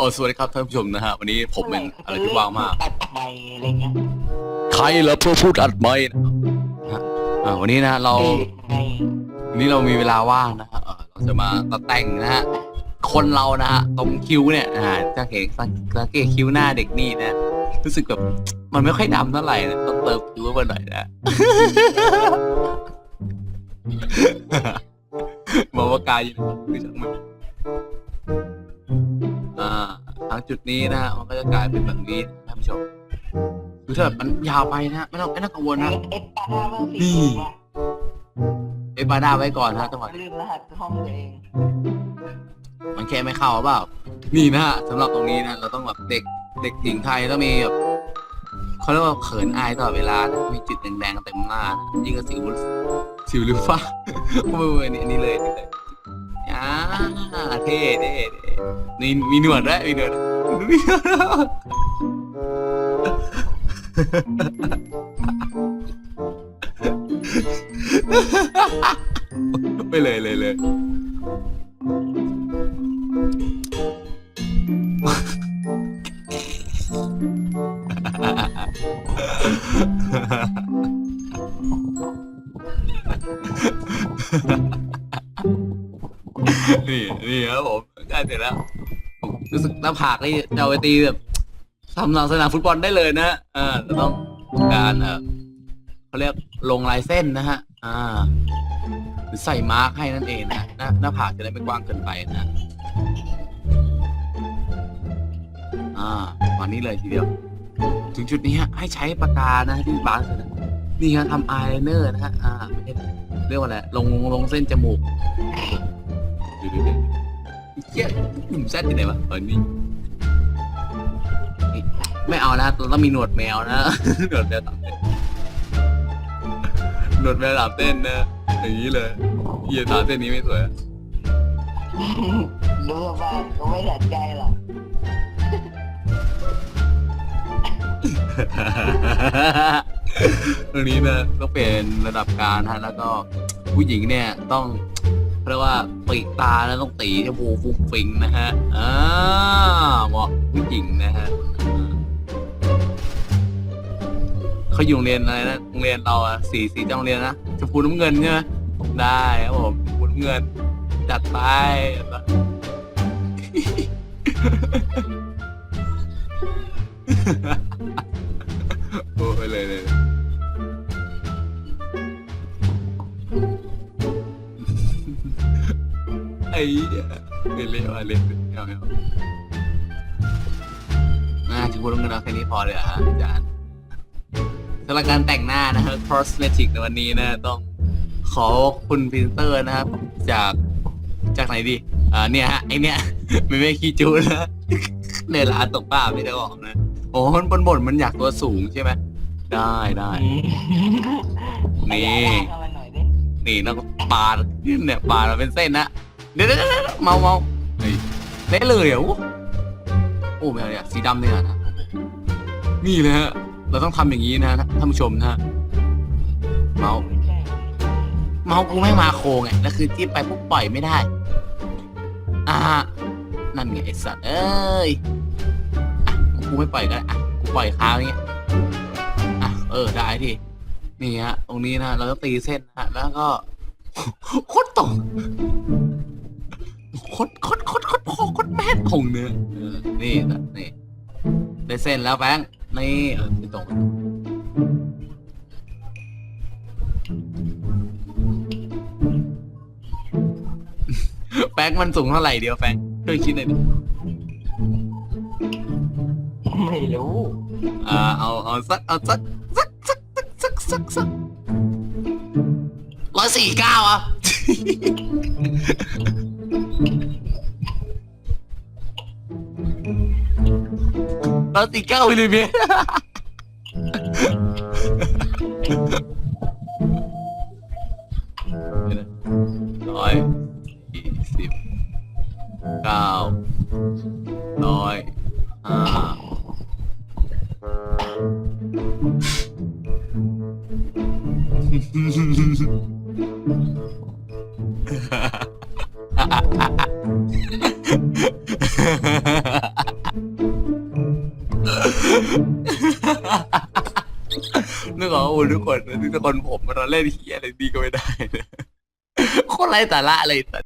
อ้สวัสดีครับท่านผู้ชมนะฮะวันนี้ผมเป็นอะไรที่ว่างมากตัดใบอะไรเงี้ยใครเหรอเพื่อพูดอัดไม่นะฮะอ่าวันนี้นะเราในวันนี้เรามีเวลาว่างนะฮะเอ่อเราจะมาตัดแต่งนะฮะคนเรานะฮะตรงคิ้วเนี่ยนะฮะจะเห็นสังเกตคิ้วหน้าเด็กนี่นะรู้สึกแบบมันไม่ค่อยดำเท่าไหร่นะต้องเติมคิ้วมาหน่อยนะ บอกว่ากายยังไม่ช่างมันาทางจุดนี้นะฮะมันก็จะกลายเป็นแบบนี้นะท่านผู้ชมคือถ้าแบบมันยาวไปนะไม่ต้องไม่ต้องกังวลในนะ เอฟปาด้าเบอร์นี่สี่ว่าเอบาดาไว้ก่อนนะจังหวะนี้ลืมรหัสห้องตัวเองมันแค่ไม่เข้าหรือเปล่า นี่นะฮะสำหรับตรงนี้นะเราต้องแบบเด็กเด็กหญิงไทยต้องมีแบบเขาเรียกว่าเขินอายตลอดเวลานะมีจุดแดงๆเต็มหน้านะยิ่งกับสิวสิวหรือฟ้าไม่ไม่นี่อันนี้เลยนี่เลย อ่าเท่เท่เท่นี่มีหนวดด้วยมีหนวดมีหนวดไปเลยเลยเลยฮ่าฮ่าฮ่า นี่นี่ครับผมใกล้เสร็จแล้วรู้สึกหน้าผากนี่จะเอาไปตีแบบทำหลังสนามฟุตบอลได้เลยนะอ่าจะต้องการเออเขาเรียกลงลายเส้นนะฮะ อ่าหรือใส่มาร์กให้นั่นเองนะหน้าหน้าผากจะได้ไม่กว้างเกินไปนะอ่าวันนี้เลยทีเดียว ถึงจุดนี้ฮะให้ใช้ปากกานะที่บางสุดนะนี่ฮะทำอายไลเนอร์นะฮะอ่าไม่ใช่เรียกว่าอะไรลงลงเส้นจมูก ดูดูดูเหี้ยหนุ่มแซดอยู่ไหนวะเออนี่นี่ไม่เอานะเราต้องมีหนวดแมวนะหนวดแมวสามเส้นหนวดแมวสามเส้นนะอย่างนี้เลยเหี้ยสามเส้นนี้ไม่สวยอะรู้ว่าก็ไม่สนใจหรอกตรงนี้นะต้องเป็นระดับกลารนะแล้วก็ผู้หญิงเนี่ยต้อง เรียกว่าปีกตาแล้วต้องตีจมูฟุ้งฟิงนะฮะอ่าเหมาะผู้หญิงนะฮะเขาอยู่โรงเรียนอะไรนะโรงเรียนเราอะสีสีจังโรงเรียนนะชมพูน้ำเงินใช่ไหมได้ครับผมชมพูน้ำเงิน จัดไปโอ้ยเลยเลย เหี้ยเล่นเล่นเอาเล่นไม่เอาไม่เอาน่าถึงพูดเงินเอาแค่นี้พอเลยเหรอะอาจารย์สำหรับการแต่งหน้านะครับ cosmetic ในวันนี้นะต้องขอคุณพรีเซนเตอร์นะครับ จากจากไหนดีอ่าเนี่ยฮะไอเนี่ยไม่ไม่ขี้จูนะในร้าตกปลาไม่ได้ออกนะโอ้มันบนบนมันอยากตัวสูงใช่ไหมได้ได้นี่เข้ามาหน่อยดินี่แล้วก็ปาดเนี่ยปาดมาเป็นเส้นนะ เดี๋ยวเดี๋ยวเดี๋ยวเมาเมาเฮ้ยเละเลยเหรอโอ้ไม่เอาเนี่ยสีดำเนี่ยนะนี่เลยฮะเราต้องทำอย่างนี้นะท่านผู้ชมนะฮะเมาส์ไม่ใช่เมาส์กูไม่มาโคงไงแล้วคือจิ้มไปปุ๊บปล่อยไม่ได้อ่านั่นไงไอ้สัตว์เอ้ยอะกูไม่ปล่อยก็ได้อะกูปล่อยค้างอย่างเงี้ยอะเออได้ทีนี่ฮะตรงนี้นะเราต้องตีเส้นนะฮะแล้วก็โคตรตรงโคตรโคตรโคตรโคตรพอโคตรแม่นตรงเนื้อเออนี่นะนี่ได้เส้นแล้วแบงค์นี่เออไม่ตรงแฟงมันสูงเท่าไหร่เดียวแฟงช่วยคิดหน่อยดิไม่รู้อ่าเอาเอาสักเอาสักสักสักสักสักสักสักร้อยสี่เก้าอะ ร้อยสี่เก้ามิลลิเมตรร้อยยี่สิบเก้าร้อยห้า นึกออกว่าทุกคนนึกทุกคนผมเราเล่นเฮียอะไรดีก็ไม่ได้นะโคนไรแต่ละอะไรแต่